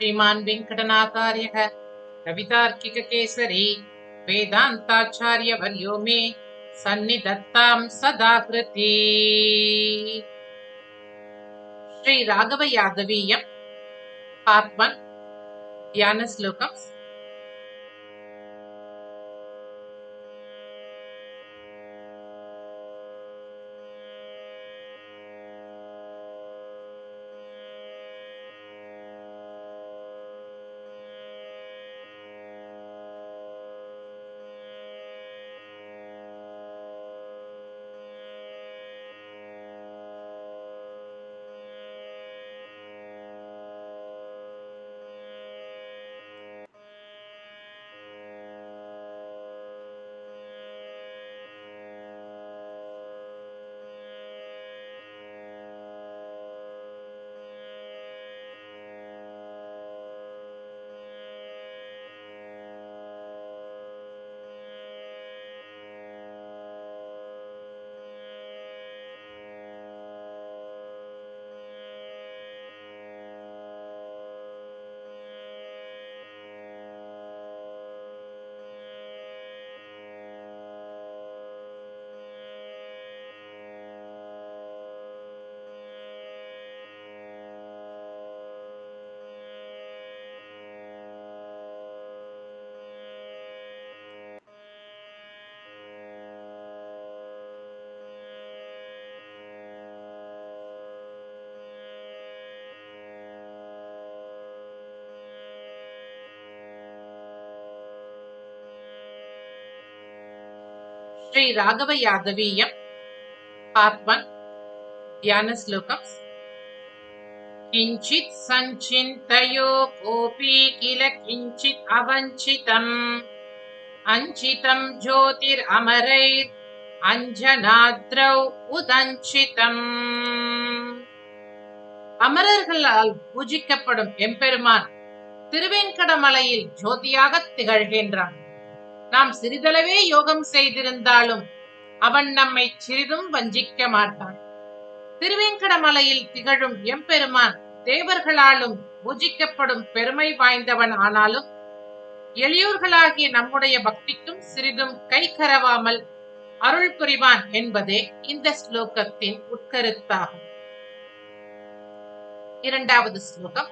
श्रीमान् वेङ्कटनाथार्यः कवितार्किककेसरी वेदान्ताचार्यवर्यो मे सन्निधत्तां सदा कृती श्रीराघवयादवीयम् पार्ट् वन् ध्यानश्लोकम् ஸ்ரீ ராகவ யாதவீயம் பார்ட் ஒன் தியான ஸ்லோகம். கிஞ்சித் சஞ்சிந்தயோ கோபி கில கிஞ்சித் அவஞ்சிதம் அஞ்சிதம் ஜோதிர் அமரை அஞ்சனாத்ரௌ உதஞ்சிதம். அமரர்களால் பூஜிக்கப்படும் எம்பெருமான் திருவேங்கடமலையில் ஜோதியாக திகழ்கின்றான். நாம் சிறிதளவே யோகம் செய்திருந்தாலும் அவன் நம்மை சிறிதும் வஞ்சிக்க மாட்டான். திருவேங்கடமலையில் திகழும் எம்பெருமான் தேவர்களாலும் பூஜிக்கப்படும் பெருமை வாய்ந்தவன் ஆனாலும் எளியோர்களாகிய நம்முடைய பக்திக்கும் சிறிதும் கை கரவாமல் அருள் புரிவான் என்பதே இந்த ஸ்லோகத்தின் உட்கருத்தாகும். இரண்டாவது ஸ்லோகம்.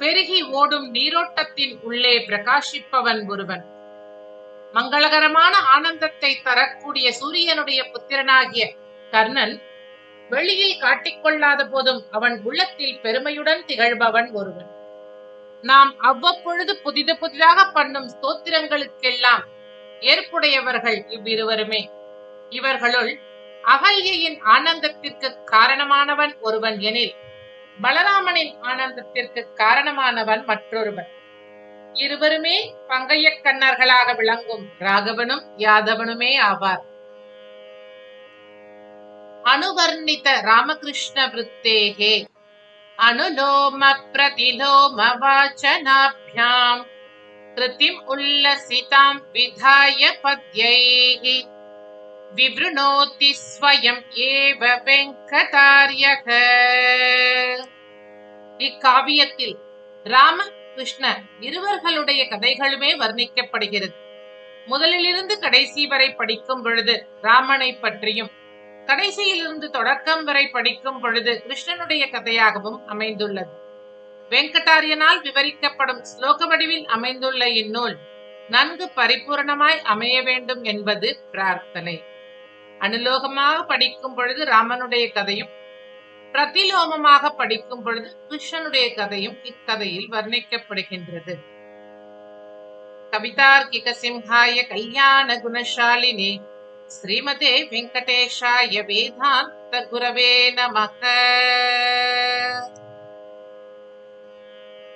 பெருகி ஓடும் நீரோட்டத்தின் உள்ளே பிரகாசிப்பவன் ஒருவன். மங்களகரமான ஆனந்தத்தை தரக்கூடிய சூரியனுடைய புத்திரனாகிய கர்ணன் வெளியில் காட்டிக்கொள்ளாத போதும் அவன் உள்ளத்தில் பெருமையுடன் திகழ்பவன் ஒருவன். நாம் அவ்வப்பொழுது புதிது புதிதாக பண்ணும் ஸ்தோத்திரங்களுக்கெல்லாம் ஏற்புடையவர்கள் இவ்விருவருமே. இவர்களுள் அகல்யின் ஆனந்தத்திற்கு காரணமானவன் ஒருவன் எனில் பலராமனின் ஆனந்தத்திற்கு காரணமானவன் மற்றொருவன். இருவருமே பங்கைய கண்ணர்களாக விளங்கும் ராகவனும் யாதவனுமே ஆவார். அனுவர்ணித ராமகிருஷ்ண விருத்தேகே அனுலோம பிரதிலோம வாச்சனாபியாம் உள்ள உல்லசிதாம் விதாய பத்யைः விவ்ருணோதி ஸ்வயம் ஏவ வெங்கதாரியக இக்காவியத்தில் ராம கிருஷ்ணர் இருவர்களுடைய கதைகளுமே வர்ணிக்கப்படுகிறது. முதலிலிருந்து கடைசி வரை படிக்கும் பொழுது ராமனை பற்றியும் கடைசியிலிருந்து தொடக்கம் வரை படிக்கும் பொழுது கிருஷ்ணனுடைய கதையாகவும் அமைந்துள்ளது. வெங்கடாரியனால் விவரிக்கப்படும் ஸ்லோக வடிவில் அமைந்துள்ள இந்நூல் நன்கு பரிபூரணமாய் அமைய வேண்டும் என்பது பிரார்த்தனை. அனுலோகமாக படிக்கும் பொழுது ராமனுடைய கதையும் பிரதிலோமமாக படிக்கும் பொழுது கிருஷ்ணனுடைய கதையும் இக்கதையில் வர்ணிக்கப்படுகின்றது. கவிதார்க்கிக சிம்ஹாய கல்யாண குணசாலினே ஸ்ரீமதே வெங்கடேஷாய வேதாந்த குரவே நமக.